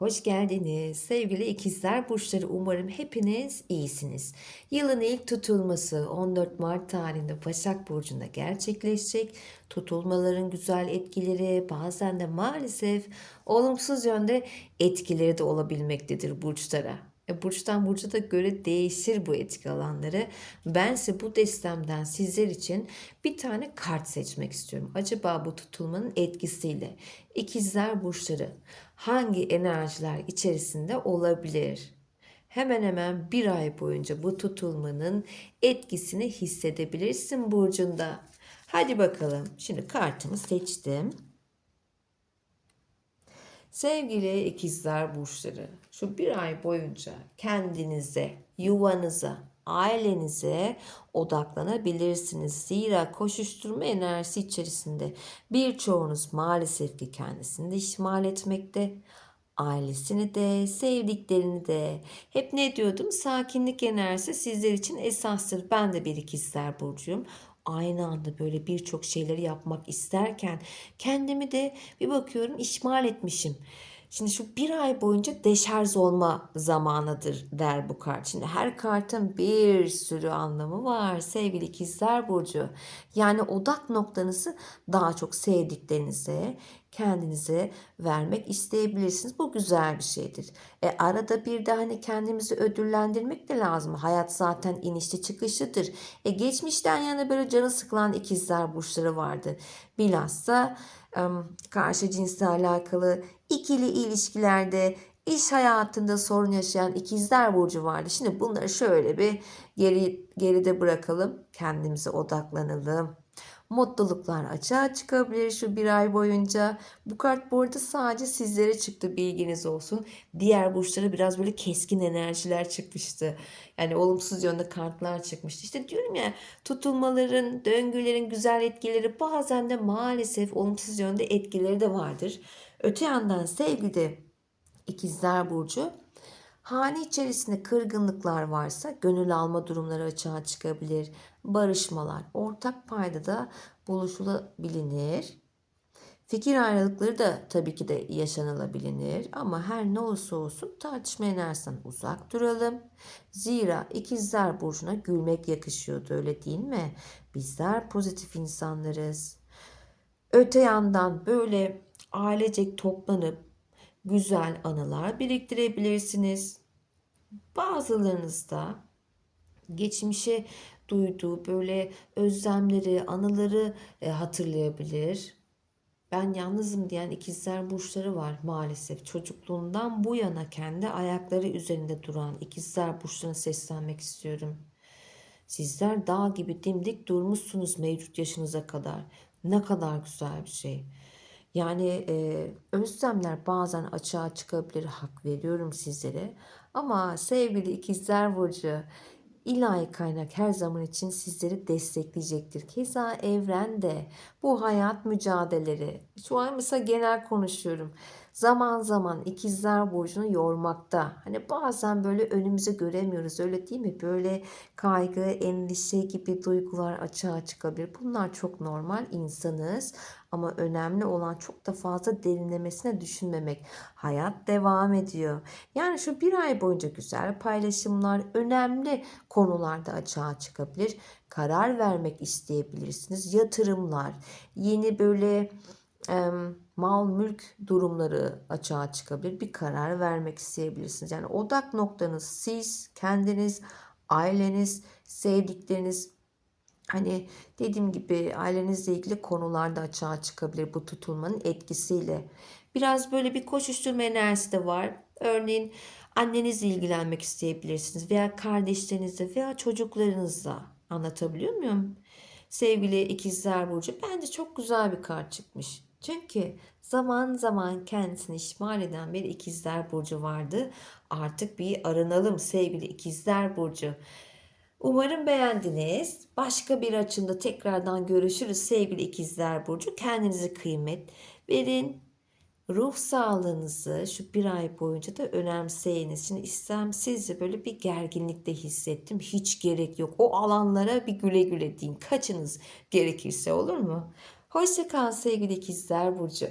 Hoş geldiniz sevgili ikizler burçları umarım hepiniz iyisiniz. Yılın ilk tutulması 14 Mart tarihinde Başak Burcu'nda gerçekleşecek. Tutulmaların güzel etkileri bazen de maalesef olumsuz yönde etkileri de olabilmektedir burçlara. E, burçtan burca da göre değişir bu etki alanları. Ben ise bu destemden sizler için bir tane kart seçmek istiyorum. Acaba bu tutulmanın etkisiyle ikizler burçları hangi enerjiler içerisinde olabilir? Hemen hemen bir ay boyunca bu tutulmanın etkisini hissedebilirsin burcunda. Hadi bakalım. Şimdi kartımı seçtim. Sevgili ikizler burçları, şu bir ay boyunca kendinize, yuvanıza, ailenize odaklanabilirsiniz. Zira koşuşturma enerjisi içerisinde birçoğunuz maalesef ki kendisini de ihmal etmekte, ailesini de, sevdiklerini de. Hep ne diyordum? Sakinlik enerjisi sizler için esastır. Ben de bir ikizler burcuyum aynı anda böyle birçok şeyleri yapmak isterken kendimi de bir bakıyorum ihmal etmişim. Şimdi şu bir ay boyunca deşarj olma zamanıdır der bu kart. Şimdi her kartın bir sürü anlamı var sevgili ikizler burcu. Yani odak noktanızı daha çok sevdiklerinize, kendinize vermek isteyebilirsiniz. Bu güzel bir şeydir. E, arada bir de hani kendimizi ödüllendirmek de lazım. Hayat zaten inişli çıkışlıdır. E, geçmişten yana böyle canı sıkılan ikizler burçları vardı. Bilhassa karşı cinsle alakalı ikili ilişkilerde iş hayatında sorun yaşayan ikizler burcu vardı. Şimdi bunları şöyle bir geri geride bırakalım. Kendimize odaklanalım. Mutluluklar açığa çıkabilir şu bir ay boyunca. Bu kart bu arada sadece sizlere çıktı bilginiz olsun. Diğer burçlara biraz böyle keskin enerjiler çıkmıştı. Yani olumsuz yönde kartlar çıkmıştı. İşte diyorum ya tutulmaların, döngülerin güzel etkileri bazen de maalesef olumsuz yönde etkileri de vardır. Öte yandan sevgili ikizler burcu Hane içerisinde kırgınlıklar varsa gönül alma durumları açığa çıkabilir. Barışmalar, ortak payda da buluşulabilir. Fikir ayrılıkları da tabii ki de yaşanılabilir ama her ne olursa olsun tartışma enerjisinden uzak duralım. Zira ikizler burcuna gülmek yakışıyordu öyle değil mi? Bizler pozitif insanlarız. Öte yandan böyle ailecek toplanıp güzel anılar biriktirebilirsiniz. Bazılarınız da geçmişe duyduğu böyle özlemleri, anıları e, hatırlayabilir. Ben yalnızım diyen ikizler burçları var maalesef. Çocukluğundan bu yana kendi ayakları üzerinde duran ikizler burçlarına seslenmek istiyorum. Sizler dağ gibi dimdik durmuşsunuz mevcut yaşınıza kadar. Ne kadar güzel bir şey. Yani e, özlemler bazen açığa çıkabilir, hak veriyorum sizlere. Ama sevgili ikizler burcu, ilahi kaynak her zaman için sizleri destekleyecektir. Keza evren de bu hayat mücadeleleri, şu an mesela genel konuşuyorum. Zaman zaman ikizler burcunu yormakta. Hani bazen böyle önümüzü göremiyoruz öyle değil mi? Böyle kaygı, endişe gibi duygular açığa çıkabilir. Bunlar çok normal insanız. Ama önemli olan çok da fazla derinlemesine düşünmemek. Hayat devam ediyor. Yani şu bir ay boyunca güzel paylaşımlar, önemli konularda açığa çıkabilir. Karar vermek isteyebilirsiniz. Yatırımlar, yeni böyle mal mülk durumları açığa çıkabilir. Bir karar vermek isteyebilirsiniz. Yani odak noktanız siz, kendiniz, aileniz, sevdikleriniz Hani dediğim gibi ailenizle ilgili konularda açığa çıkabilir bu tutulmanın etkisiyle. Biraz böyle bir koşuşturma enerjisi de var. Örneğin annenizle ilgilenmek isteyebilirsiniz veya kardeşlerinizle veya çocuklarınızla. Anlatabiliyor muyum? Sevgili ikizler burcu bence çok güzel bir kart çıkmış. Çünkü zaman zaman kendisini işmal eden bir ikizler burcu vardı. Artık bir arınalım sevgili ikizler burcu. Umarım beğendiniz. Başka bir açımda tekrardan görüşürüz sevgili ikizler burcu. Kendinize kıymet verin. Ruh sağlığınızı şu bir ay boyunca da önemseyiniz. Şimdi istemsizce böyle bir gerginlikte hissettim. Hiç gerek yok. O alanlara bir güle güle deyin. Kaçınız gerekirse olur mu? Hoşçakal sevgili ikizler burcu.